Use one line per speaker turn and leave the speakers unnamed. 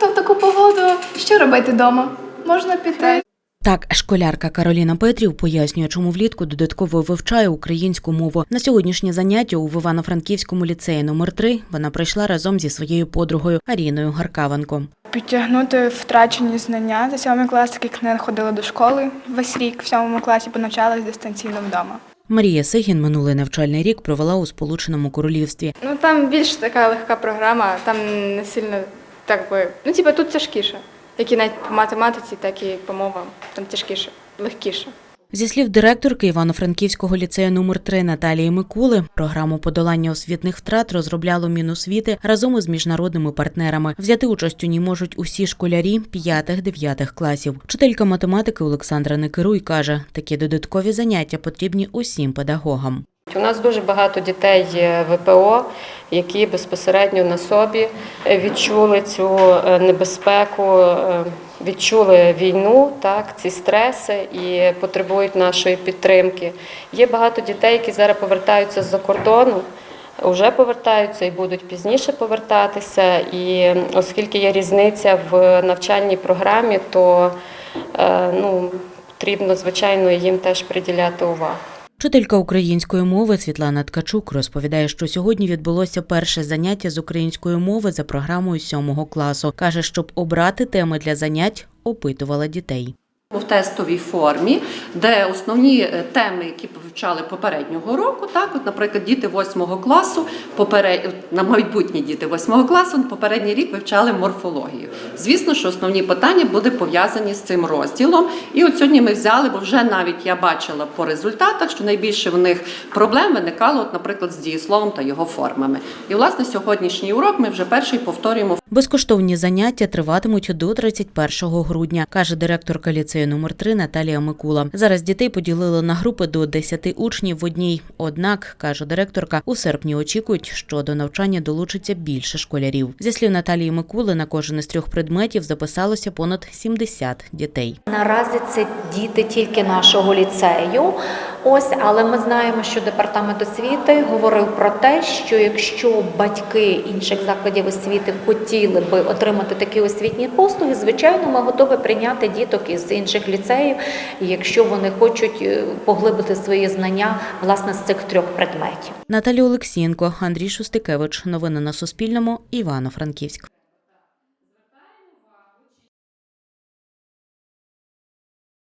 То в таку погоду що робити вдома? Можна піти.
Так, школярка Кароліна Петрів пояснює, чому влітку додатково вивчає українську мову. На сьогоднішнє заняття у Івано-Франківському ліцеї номер 3 вона прийшла разом зі своєю подругою Аріною Гаркавенко.
Підтягнути втрачені знання за сьомий клас, так як не ходила до школи весь рік в сьомому класі, бо навчалась дистанційно вдома.
Марія Сигін минулий навчальний рік провела у Сполученому Королівстві.
Ну там більш така легка програма, там не сильно так би. Ну, типа тут тяжкіше. Як і навіть по математиці, так і по мовам. Там тяжкіше, легкіше.
Зі слів директорки Івано-Франківського ліцею номер 3 Наталії Микули, програму подолання освітних втрат розробляло Міносвіти разом із міжнародними партнерами. Взяти участь у ній можуть усі школярі 5-9 класів. Вчителька математики Олександра Некеруй каже, такі додаткові заняття потрібні усім педагогам.
У нас дуже багато дітей ВПО, які безпосередньо на собі відчули цю е, небезпеку, е, відчули війну, так, ці стреси і потребують нашої підтримки. Є багато дітей, які зараз повертаються з-за кордону. Вже повертаються і будуть пізніше повертатися. І оскільки є різниця в навчальній програмі, то е, ну, потрібно, звичайно, їм теж приділяти увагу.
Вчителька української мови Світлана Ткачук розповідає, що сьогодні відбулося перше заняття з української мови за програмою сьомого класу. каже, щоб обрати теми для занять, опитувала дітей.
В тестовій формі, де основні е, теми, які вивчали попереднього року, так, от, наприклад, діти 8 класу, поперед... на майбутні діти 8 класу, попередній рік вивчали морфологію. Звісно, що основні питання були пов'язані з цим розділом. І от сьогодні ми взяли, бо вже навіть я бачила по результатах, що найбільше в них проблем виникало, от, наприклад, з дієсловом та його формами. І власне сьогоднішній урок ми вже перший повторюємо
Безкоштовні заняття триватимуть до 31 грудня, каже директорка ліцею номер 3 Наталія Микула. Зараз дітей поділили на групи до 10 учнів в одній. Однак, каже директорка, у серпні очікують, що до навчання долучиться більше школярів. Зі слів Наталії Микули, на кожен із трьох предметів записалося понад 70 дітей.
Наразі це діти тільки нашого ліцею. Ось, але ми знаємо, що департамент освіти говорив про те, що якщо батьки інших закладів освіти хотіли би отримати такі освітні послуги, звичайно, ми готові прийняти діток із інших ліцеїв, якщо вони хочуть е, поглибити свої знання власне з цих трьох предметів.
Наталія Олексієнко, Андрій Шустикевич. Новини на Суспільному. Івано-Франківськ.